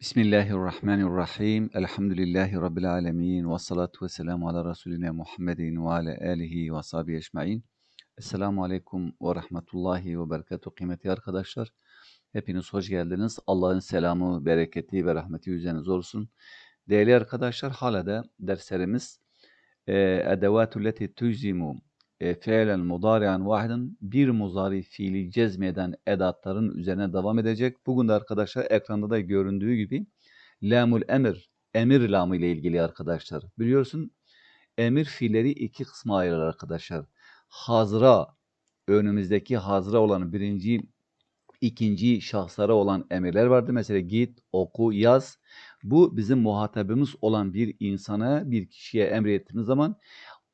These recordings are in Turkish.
Bismillahirrahmanirrahim. Elhamdülillahi Rabbil alemin. Ve salatu ve selamu ala Resulina Muhammedin ve ala alihi ve sahbihi ecma'in. Esselamu aleyküm ve rahmetullahi ve berekatuhu kıymetli arkadaşlar. Hepiniz hoş geldiniz. Allah'ın selamı, bereketi ve rahmeti üzerinize olsun. Değerli arkadaşlar hala da derslerimiz edevatü leti tüzimu e, fe'len mudari'an vahiden bir muzari fiili cezmeden edatların üzerine devam edecek. Bugün de arkadaşlar ekranda da göründüğü gibi lamul emir, emir lamı ile ilgili arkadaşlar. Biliyorsun emir fiilleri iki kısma ayrılır arkadaşlar. Hazra, önümüzdeki hazra olan birinci, ikinci şahslara olan emirler vardı. Mesela git, oku, yaz. Bu bizim muhatabımız olan bir insana, bir kişiye emrettiğimiz zaman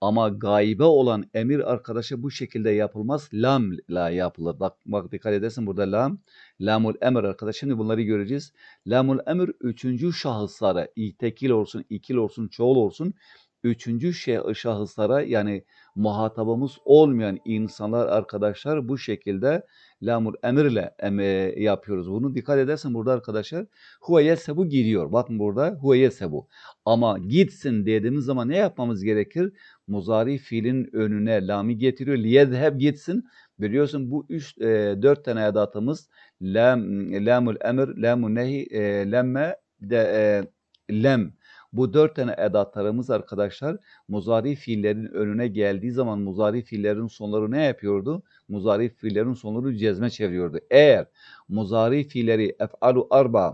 ama gaybe olan emir arkadaşa bu şekilde yapılmaz. Lam la yapılır. Bak, bak dikkat edersin burada lam. Lamul emir arkadaş. Şimdi bunları göreceğiz. Lamul emir üçüncü şahıslara, tekil olsun, ikil olsun, çoğul olsun. Üçüncü şahıslara yani muhatabımız olmayan insanlar arkadaşlar bu şekilde lamur emirle em yapıyoruz. Bunu dikkat edersen burada arkadaşlar huve yesebu gidiyor. Bakın burada huve yesebu. Ama gitsin dediğimiz zaman ne yapmamız gerekir? Muzari fiilin önüne lami getiriyor. Liyezheb gitsin. Biliyorsun bu üç, e, dört tane edatımız lam, lamul emir, lamun nehi, e, lemme, de, e, lem. Bu dört tane edatlarımız arkadaşlar muzari fiillerin önüne geldiği zaman muzari fiillerin sonları ne yapıyordu? Muzari fiillerin sonları cezme çeviriyordu. Eğer muzari fiilleri ef'alu arba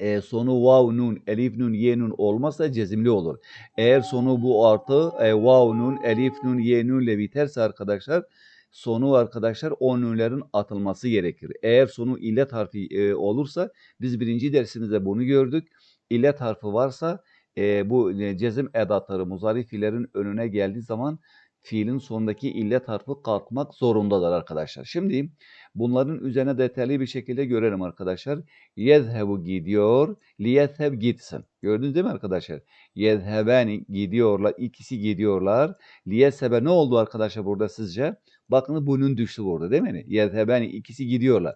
e, sonu vav nun, elif nun, ye nun olmazsa cezimli olur. Eğer sonu bu artı e, vav nun, elif nun, ye nun ile biterse arkadaşlar sonu arkadaşlar o nünlerin atılması gerekir. Eğer sonu illet harfi e, olursa biz birinci dersimizde bunu gördük. İllet harfi varsa e, bu e, cezim edatları muzari fiillerin önüne geldiği zaman fiilin sonundaki illet harfi kalkmak zorundadır arkadaşlar. Şimdi bunların üzerine detaylı bir şekilde görelim arkadaşlar. Yezhebu gidiyor, liyezheb gitsin. Gördünüz değil mi arkadaşlar? Yezhebeni gidiyorlar, ikisi gidiyorlar. Liyezhebe ne oldu arkadaşlar burada sizce? Bakın bunun düştü burada değil mi? Yezhebeni ikisi gidiyorlar.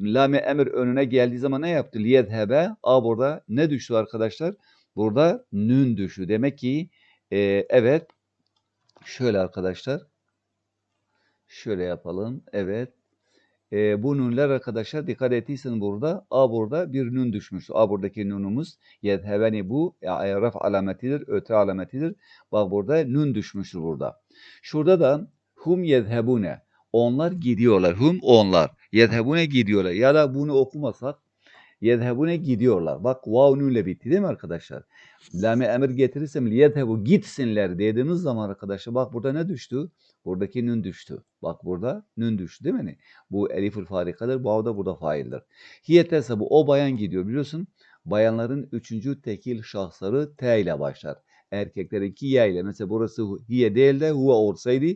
Lame emir önüne geldiği zaman ne yaptı? Liyezhebe. A burada ne düştü arkadaşlar? Burada nün düşü. Demek ki e, evet şöyle arkadaşlar. Şöyle yapalım. Evet. E, bu nünler arkadaşlar dikkat ettiysen burada A burada bir nün düşmüş. A buradaki nünümüz yedheveni bu e, raf alametidir, öte alametidir. Bak burada nün düşmüştür burada. Şurada da hum yedhebune. Onlar gidiyorlar. Hum onlar. Yedhebune gidiyorlar. Ya da bunu okumasak Yedhebune gidiyorlar. Bak vav nünle bitti değil mi arkadaşlar? Lame emir getirirsem liyedhebu gitsinler dediğimiz zaman arkadaşlar bak burada ne düştü? Buradaki nün düştü. Bak burada nün düştü değil mi? Bu elifül farikadır. Vav da burada faildir. Hiyetese bu o bayan gidiyor biliyorsun. Bayanların üçüncü tekil şahsları T ile başlar. Erkeklerinki Y ile. Mesela burası hiye değil de huve olsaydı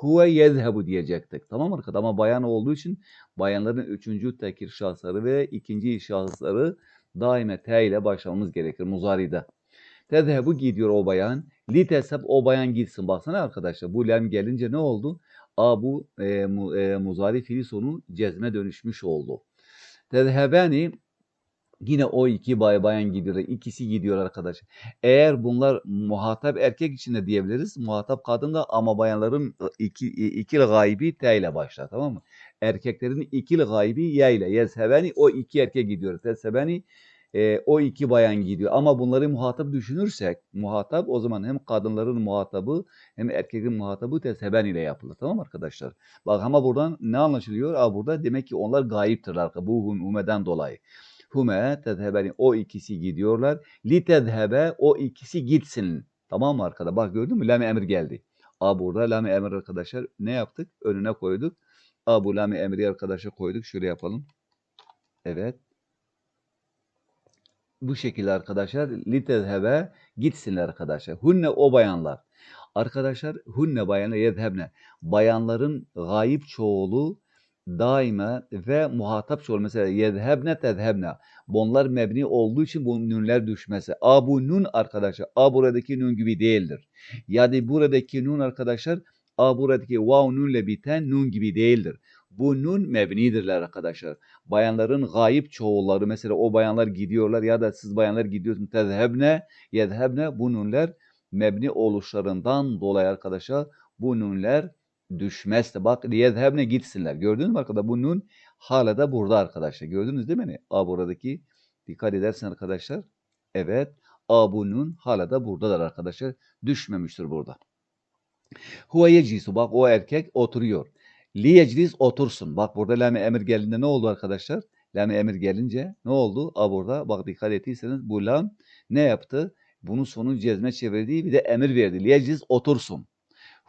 huve yezhebu diyecektik. Tamam arkadaşlar ama bayan olduğu için bayanların üçüncü tekir şahsları ve ikinci şahısları daima T ile başlamamız gerekir muzaride. Tezhebu gidiyor o bayan. Li teseb o bayan gitsin. Baksana arkadaşlar bu lem gelince ne oldu? A bu e, mu, e, muzari fiili sonu cezme dönüşmüş oldu. Tezhebeni Yine o iki bay bayan gidiyor. ikisi gidiyor arkadaş. Eğer bunlar muhatap erkek için de diyebiliriz. Muhatap kadın da ama bayanların iki, ikili gaybi T ile başlar tamam mı? Erkeklerin ikili gaybi Y ile. Yezhebeni o iki erkek gidiyor. Tezhebeni e, o iki bayan gidiyor. Ama bunları muhatap düşünürsek muhatap o zaman hem kadınların muhatabı hem erkeklerin muhatabı tezheben ile yapılır. Tamam mı arkadaşlar? Bak ama buradan ne anlaşılıyor? Aa, burada demek ki onlar gayiptirler. Bu humeden dolayı. Hume tezhebeni o ikisi gidiyorlar. Li tezhebe o ikisi gitsin. Tamam mı arkada? Bak gördün mü? Lame emir geldi. A burada lame emir arkadaşlar ne yaptık? Önüne koyduk. A bu lame emri arkadaşlar koyduk. Şöyle yapalım. Evet. Bu şekilde arkadaşlar li tezhebe gitsinler arkadaşlar. Hunne o bayanlar. Arkadaşlar hunne bayanı yezhebne. Bayanların gayip çoğulu daima ve muhatap çoğul mesela yezhebne tezhebne. Bunlar mebni olduğu için bu nünler düşmesi. A bu nun arkadaşlar. A buradaki nun gibi değildir. Yani buradaki nun arkadaşlar A buradaki vav nunle biten nun gibi değildir. Bu nun mebnidirler arkadaşlar. Bayanların gayip çoğulları mesela o bayanlar gidiyorlar ya da siz bayanlar gidiyorsunuz. Tezhebne, yedhebne bu nunler mebni oluşlarından dolayı arkadaşlar bu nunler düşmezse bak yedhebne gitsinler. Gördünüz mü arkadaşlar? Bu nun hala da burada arkadaşlar. Gördünüz değil mi? A buradaki dikkat edersen arkadaşlar. Evet. A bu nun hala da buradadır arkadaşlar. Düşmemiştir burada. Huve yeclisu. Bak o erkek oturuyor. Li yeclis otursun. Bak burada lame emir geldiğinde ne oldu arkadaşlar? Lame emir gelince ne oldu? A burada bak dikkat ettiyseniz bu lam ne yaptı? Bunun sonu cezme çevirdiği bir de emir verdi. Li yeclis otursun.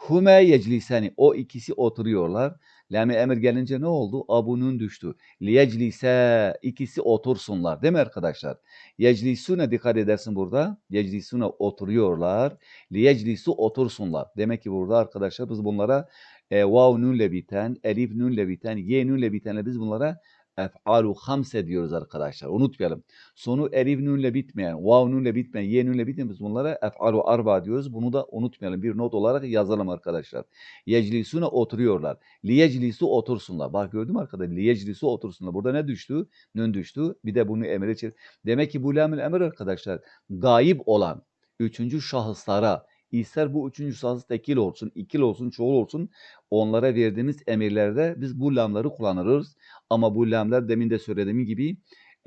Hume yecliseni. O ikisi oturuyorlar. Lame emir gelince ne oldu? Abunun düştü. Liyeclise ikisi otursunlar. Değil mi arkadaşlar? Yeclisune dikkat edersin burada. Yeclisune oturuyorlar. Liyeclisu otursunlar. Demek ki burada arkadaşlar biz bunlara e, vav nunle biten, elif nunle biten, ye nunle bitenle biz bunlara ef'alu hamse diyoruz arkadaşlar. Unutmayalım. Sonu elif nunle bitmeyen, vav nunle bitmeyen, ye nunle bitmeyen biz bunlara ef'alu arba diyoruz. Bunu da unutmayalım. Bir not olarak yazalım arkadaşlar. Yeclisune oturuyorlar. Liyeclisu otursunlar. Bak gördün mü arkadaşlar? Liyeclisu otursunlar. Burada ne düştü? Nün düştü. Bir de bunu emre çevir. Demek ki bu lamül emir arkadaşlar gayip olan üçüncü şahıslara ister bu üçüncü şahıs tekil olsun, ikil olsun, çoğul olsun onlara verdiğimiz emirlerde biz bu lamları kullanırız. Ama bu lamlar demin de söylediğim gibi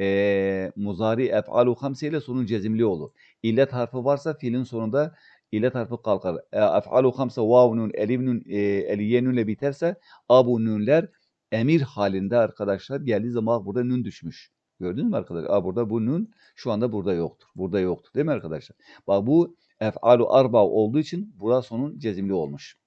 e, muzari ef'alu hamse ile sonu cezimli olur. İllet harfi varsa fiilin sonunda illet harfi kalkar. E, ef'alu hamse vav nun, elif nun, e, eliye nun ile biterse abu nunler emir halinde arkadaşlar geldiği zaman burada nun düşmüş. Gördünüz mü arkadaşlar? Aa, burada bu nun şu anda burada yoktur. Burada yoktur değil mi arkadaşlar? Bak bu ef'alu arba olduğu için burası sonun cezimli olmuş.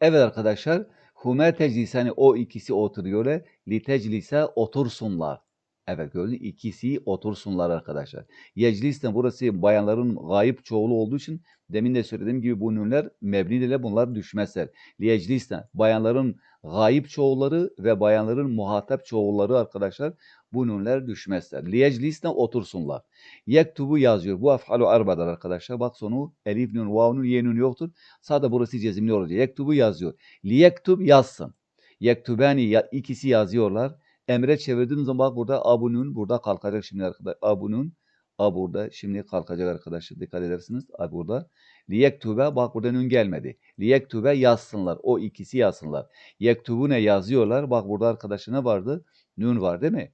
Evet arkadaşlar. Hume teclisani o ikisi oturuyor. Li teclise otursunlar. Evet gördün ikisi otursunlar arkadaşlar. Yeclisten burası bayanların gayip çoğulu olduğu için demin de söylediğim gibi bu nünler mebni bunlar düşmezler. Liyeclisten bayanların gayip çoğulları ve bayanların muhatap çoğulları arkadaşlar bu nünler düşmezler. Liyeclisten otursunlar. Yektubu yazıyor. Bu afhalu arbadır arkadaşlar. Bak sonu elif nun, vav nun, ye nun yoktur. Sadece burası cezimli olacak. Yektubu yazıyor. Liyektub yazsın. Yektubani ya, ikisi yazıyorlar. Emre çevirdiğim zaman bak burada abunun burada kalkacak şimdi arkadaşlar. Abunun a burada şimdi kalkacak arkadaşlar. Dikkat edersiniz. A burada. Liyektube bak burada nun gelmedi. Liyektube yazsınlar. O ikisi yazsınlar. Yektubu ne yazıyorlar? Bak burada arkadaşlar ne vardı? Nun var değil mi?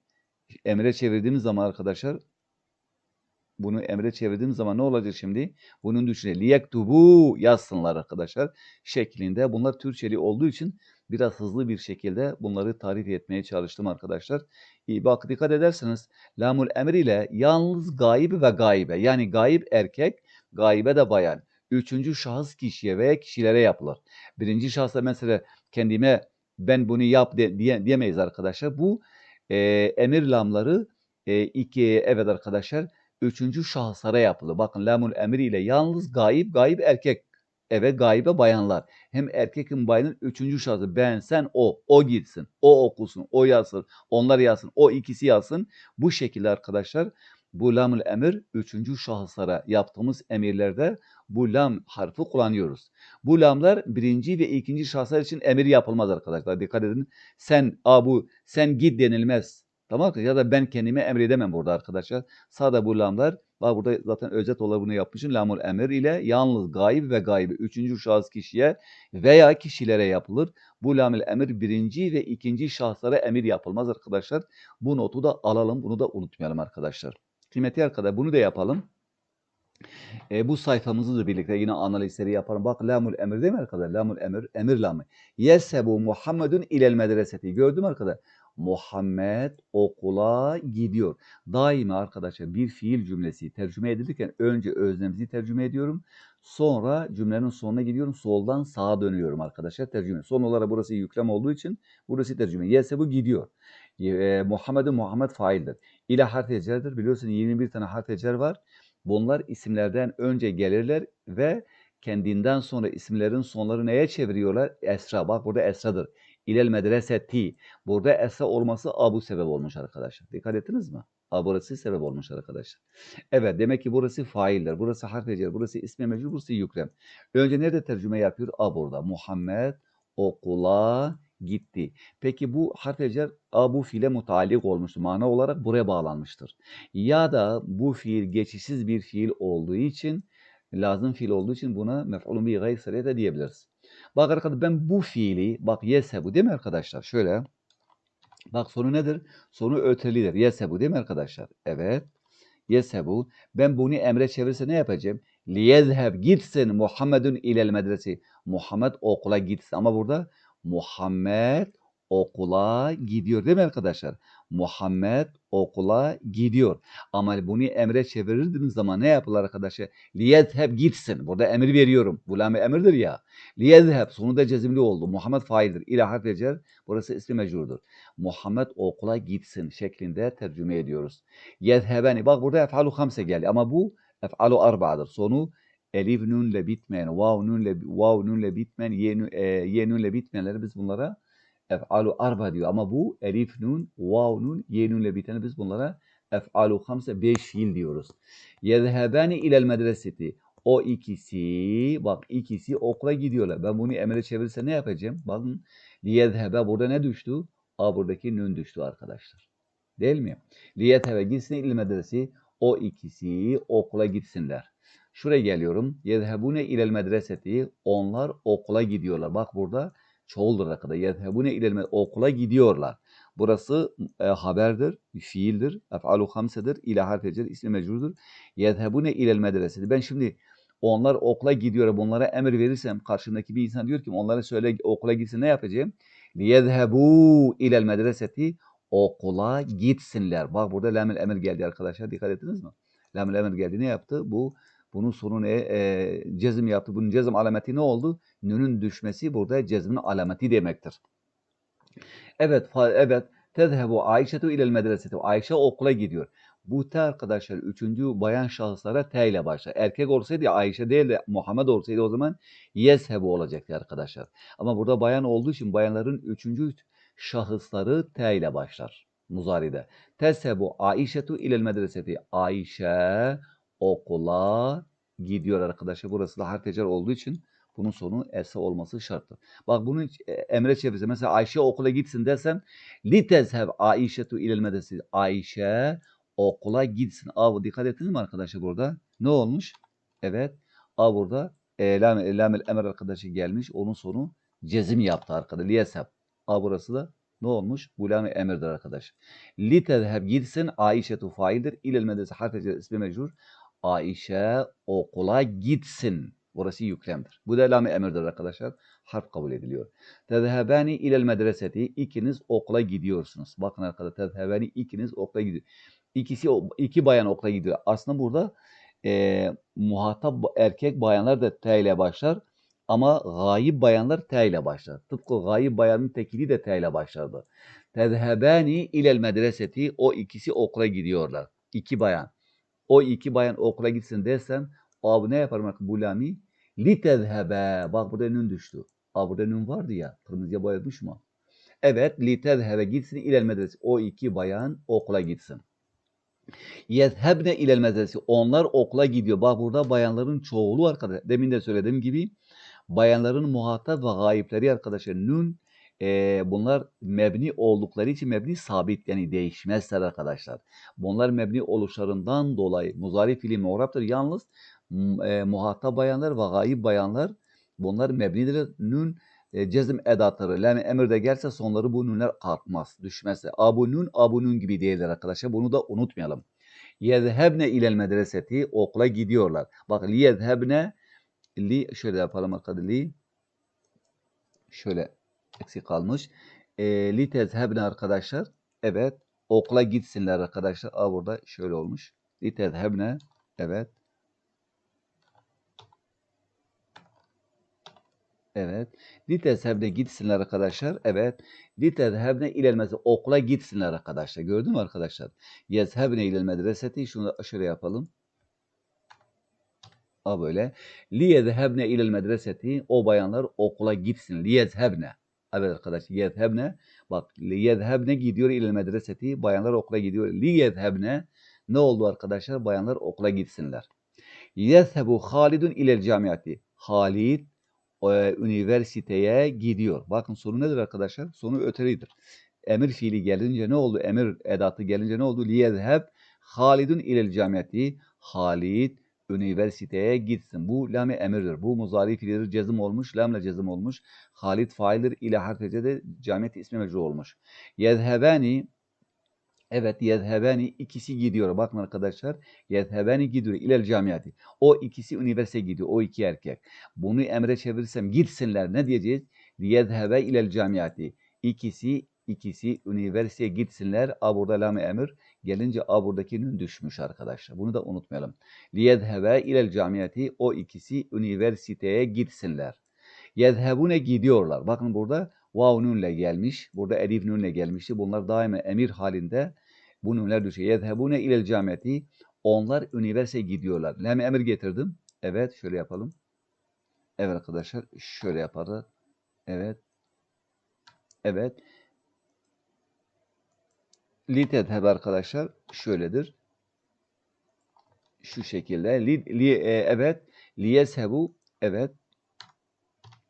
Emre çevirdiğimiz zaman arkadaşlar bunu emre çevirdiğim zaman ne olacak şimdi? Bunun düşünce liyektubu yazsınlar arkadaşlar şeklinde. Bunlar Türkçeli olduğu için biraz hızlı bir şekilde bunları tarif etmeye çalıştım arkadaşlar. İyi bak dikkat ederseniz lamul emir ile yalnız gayb ve gaybe yani gayb erkek, gaybe de bayan. Üçüncü şahıs kişiye veya kişilere yapılır. Birinci şahsa mesela kendime ben bunu yap de, diye, diyemeyiz arkadaşlar. Bu e, emir lamları e, iki evet arkadaşlar üçüncü şahıslara yapılır. Bakın lamul emir ile yalnız gayip, gayip erkek. Evet gaybe bayanlar. Hem erkek hem bayanın üçüncü şahsı. Ben, sen, o. O gitsin. O okusun. O yazsın. Onlar yazsın. O ikisi yazsın. Bu şekilde arkadaşlar bu lamul emir üçüncü şahıslara yaptığımız emirlerde bu lam harfi kullanıyoruz. Bu lamlar birinci ve ikinci şahıslar için emir yapılmaz arkadaşlar. Dikkat edin. Sen, a bu, sen git denilmez. Tamam mı? Ya da ben kendime emredemem burada arkadaşlar. Sağda bu lamlar var burada zaten özet olarak bunu yapmışım. Lamul emir ile yalnız gayb ve gaybi üçüncü şahıs kişiye veya kişilere yapılır. Bu lamul emir birinci ve ikinci şahıslara emir yapılmaz arkadaşlar. Bu notu da alalım. Bunu da unutmayalım arkadaşlar. Kıymetli arkadaşlar bunu da yapalım. E, bu sayfamızı da birlikte yine analizleri yapalım. Bak lamul emir değil mi arkadaşlar? Lamul emir, emir lamı. Yesebu Muhammedun ilel medreseti. Gördün mü arkadaşlar? Muhammed okula gidiyor. Daima arkadaşlar bir fiil cümlesi tercüme edilirken önce öznemsi tercüme ediyorum. Sonra cümlenin sonuna gidiyorum. Soldan sağa dönüyorum arkadaşlar tercüme. Son olarak burası yüklem olduğu için burası tercüme. Yese bu gidiyor. E, Muhammed'in Muhammed faildir. İle harf ecerdir. Biliyorsun 21 tane harf var. Bunlar isimlerden önce gelirler ve kendinden sonra isimlerin sonları neye çeviriyorlar? Esra. Bak burada esradır. İlel medreseti. Burada esra olması abu sebep olmuş arkadaşlar. Dikkat ettiniz mi? A burası sebep olmuş arkadaşlar. Evet demek ki burası faildir. Burası harf. Burası ismi mecbur. Burası yüklem. Önce nerede tercüme yapıyor? A burada. Muhammed okula gitti. Peki bu harf cer a bu fiile mutalik olmuştur. Mana olarak buraya bağlanmıştır. Ya da bu fiil geçişsiz bir fiil olduğu için lazım fiil olduğu için buna mef'ulun bi gayr sarih de diyebiliriz. Bak arkadaşlar ben bu fiili bak yesebu değil mi arkadaşlar? Şöyle Bak sonu nedir? Sonu ötelidir. Yesebu değil mi arkadaşlar? Evet. Yesebu. Ben bunu emre çevirse ne yapacağım? Liyezheb gitsin Muhammedun ilel medresi. Muhammed okula gitsin. Ama burada Muhammed okula gidiyor değil mi arkadaşlar? Muhammed okula gidiyor. Ama bunu emre çevirdiğiniz zaman ne yapılır arkadaşlar? Liyezheb gitsin. Burada emir veriyorum. Bu lam emirdir ya. Liyezheb sonu da cezimli oldu. Muhammed faildir. İla harf. Burası ismi mecurdur. Muhammed okula gitsin şeklinde tercüme ediyoruz. Yezhebeni. Bak burada ef'alu hamse geldi ama bu ef'alu arba'dır. Sonu elif nunle bitmeyen, vav nunle, vav nunle bitmeyen, ye, e, ye nunle bitmeyenleri biz bunlara ef'alu arba diyor. Ama bu elif nun, vav nun, ye nunle biteni biz bunlara ef'alu hamse beş fiil diyoruz. Yezhebeni ilel medreseti. O ikisi, bak ikisi okula gidiyorlar. Ben bunu emre çevirirse ne yapacağım? Bakın, liyezhebe burada ne düştü? A buradaki nun düştü arkadaşlar. Değil mi? Liyethebe gitsin il medresi. O ikisi okula gitsinler. Şuraya geliyorum. Yezhebune ilel medreseti. Onlar okula gidiyorlar. Bak burada çoğuldur arkada. Yezhebune ilel okula gidiyorlar. Burası e, haberdir, fiildir. Ef'alu hamsedir. İle harfecer, ismi mecrudur. Yezhebune ilel medreseti. Ben şimdi onlar okula gidiyor. Bunlara emir verirsem karşımdaki bir insan diyor ki onlara söyle okula gitsin ne yapacağım? liyezhebu ilel medreseti okula gitsinler. Bak burada lamel emir geldi arkadaşlar. Dikkat ettiniz mi? Lamel emir geldi. Ne yaptı? Bu bunun sonu ne? E, cezim yaptı. Bunun cezim alameti ne oldu? Nünün düşmesi burada cezmin alameti demektir. Evet, evet. Tezhebu Ayşetu ilel medreseti. Ayşe okula gidiyor. Bu te arkadaşlar üçüncü bayan şahıslara T ile başlar. Erkek olsaydı Ayşe değil de Muhammed olsaydı o zaman yezhebu olacaktı arkadaşlar. Ama burada bayan olduğu için bayanların üçüncü şahısları T ile başlar. Muzari'de. Tezhebu Aişetu ilel medreseti. Ayşe okula gidiyor arkadaşlar. Burası da harfecer olduğu için bunun sonu ese olması şarttır. Bak bunu e, emre çevirse mesela Ayşe okula gitsin desem li tezheb Aişetu ilel medreseti. Ayşe okula gitsin. A dikkat ettiniz mi arkadaşlar burada? Ne olmuş? Evet. A burada e, lam, lamel emir arkadaşı gelmiş. Onun sonu cezim yaptı arkada. Liyeseb. A burası da ne olmuş? Bu lam emirdir arkadaş. Li tezheb gitsin. Aişetu faildir. İlel medrese harfece ismi mecrur. Ayşe okula gitsin. Burası yüklemdir. Bu da lam emirdir arkadaşlar. Harf kabul ediliyor. Tezhebani ilel medreseti. İkiniz okula gidiyorsunuz. Bakın arkadaşlar. Tezhebani ikiniz okula gidiyor. İkisi iki bayan okula gidiyor. Aslında burada e, muhatap erkek bayanlar da T ile başlar. Ama gayip bayanlar T ile başlar. Tıpkı gayip bayanın tekili de T ile başlardı. Tezhebani ilel medreseti. O ikisi okula gidiyorlar. İki bayan. O iki bayan okula gitsin dersen abi ne yaparım bak bu lami? Li tezhebe. Bak burada nun düştü. Abi burada nun vardı ya. Kırmızıya boyamış mı? Evet. Li tezhebe gitsin ilel medresi. O iki bayan okula gitsin. Yezhebne ilel medresi. Onlar okula gidiyor. Bak burada bayanların çoğulu arkadaşlar. Demin de söylediğim gibi bayanların muhatap ve gayipleri arkadaşlar. Nun e, bunlar mebni oldukları için mebni sabit yani değişmezler arkadaşlar. Bunlar mebni oluşlarından dolayı muzari fiili muğraptır. Yalnız e, muhatap bayanlar ve gayip bayanlar bunlar mebnidir. Nun e, cezm edatları. Yani emirde gelse sonları bu nunlar kalkmaz, düşmezse. Abu nun, abu nun gibi değildir arkadaşlar. Bunu da unutmayalım. Yezhebne ilel medreseti okula gidiyorlar. Bak yezhebne li şöyle yapalım arkadaşlar. Li şöyle eksik kalmış. E, li tezhebne arkadaşlar. Evet. Okula gitsinler arkadaşlar. Aa burada şöyle olmuş. Li tezhebne. Evet. Evet. Litezhebne gitsinler arkadaşlar. Evet. Litezhebne ilel medreseti. Okula gitsinler arkadaşlar. Gördün mü arkadaşlar? Yezhebne ilel medreseti. Şunu şöyle yapalım. A böyle. Liyezhebne ilel medreseti. O bayanlar okula gitsin. Liyezhebne. Evet arkadaşlar. Yezhebne. Bak. Liyezhebne gidiyor ilel medreseti. Bayanlar okula gidiyor. Liyezhebne. Ne oldu arkadaşlar? Bayanlar okula gitsinler. Yezhebu Halidun ilel camiati. Halid e, üniversiteye gidiyor. Bakın sonu nedir arkadaşlar? Sonu öteridir. Emir fiili gelince ne oldu? Emir edatı gelince ne oldu? Liyezheb Halidun ilel camiyeti. Halid üniversiteye gitsin. Bu lam emirdir. Bu muzari fiildir. Cezim olmuş. Lamla cezim olmuş. Halid faildir. İle harfece de camiyeti ismi mecru olmuş. Yezhebani Evet yezhebani ikisi gidiyor. Bakın arkadaşlar. Yezhebani gidiyor ilel camiyati. O ikisi üniversiteye gidiyor. O iki erkek. Bunu emre çevirirsem gitsinler ne diyeceğiz? Yezhebe ilel camiyati. İkisi ikisi üniversiteye gitsinler. A burada lam emir. Gelince A buradaki nün düşmüş arkadaşlar. Bunu da unutmayalım. Liyezhebe ilel camiyati. O ikisi üniversiteye gitsinler. Yezhebune gidiyorlar. Bakın burada vav nünle gelmiş. Burada elif nünle gelmişti. Bunlar daima emir halinde. Bu nünler düşüyor. Yezhebune ilel camiyati. Onlar üniversiteye gidiyorlar. Lam emir getirdim. Evet şöyle yapalım. Evet arkadaşlar şöyle yaparız. Evet. Evet. Litedheb arkadaşlar şöyledir. Şu şekilde. Li, li, e, evet. Liyeshebu. Evet.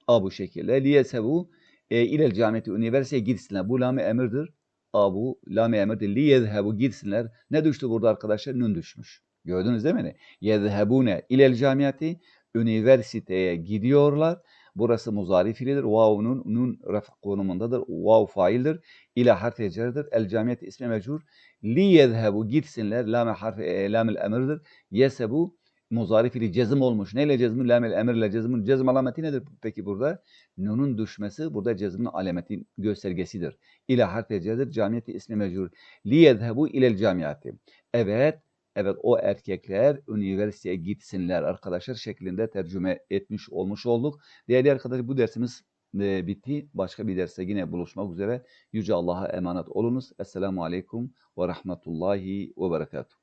A bu şekilde. Liyeshebu e, ilel camiyeti üniversiteye gitsinler. Bu lame emirdir. A bu lame emirdir. Liyezhebu gitsinler. Ne düştü burada arkadaşlar? Nun düşmüş. Gördünüz değil mi? Yezhebune ilel camiyeti üniversiteye gidiyorlar. Burası muzari fiilidir. Vav'un nun ref konumundadır. Vav faildir. İle harfi cerdir. El camiyet ismi mecrur. Li yezhebu gitsinler. Lame harfi e, lamel emirdir. Yesebu muzari fiili cezim olmuş. Neyle cezmi? Lamel emirle cezmin. Cezm alameti nedir peki burada? Nunun düşmesi burada cezmin alameti göstergesidir. İle harfi cerdir. Camiyeti ismi mecrur. Li yezhebu ilel camiyeti. Evet. Evet o erkekler üniversiteye gitsinler arkadaşlar şeklinde tercüme etmiş olmuş olduk. Değerli arkadaşlar bu dersimiz e, bitti. Başka bir derste yine buluşmak üzere. Yüce Allah'a emanet olunuz. Esselamu Aleyküm ve Rahmetullahi ve Berekatuhu.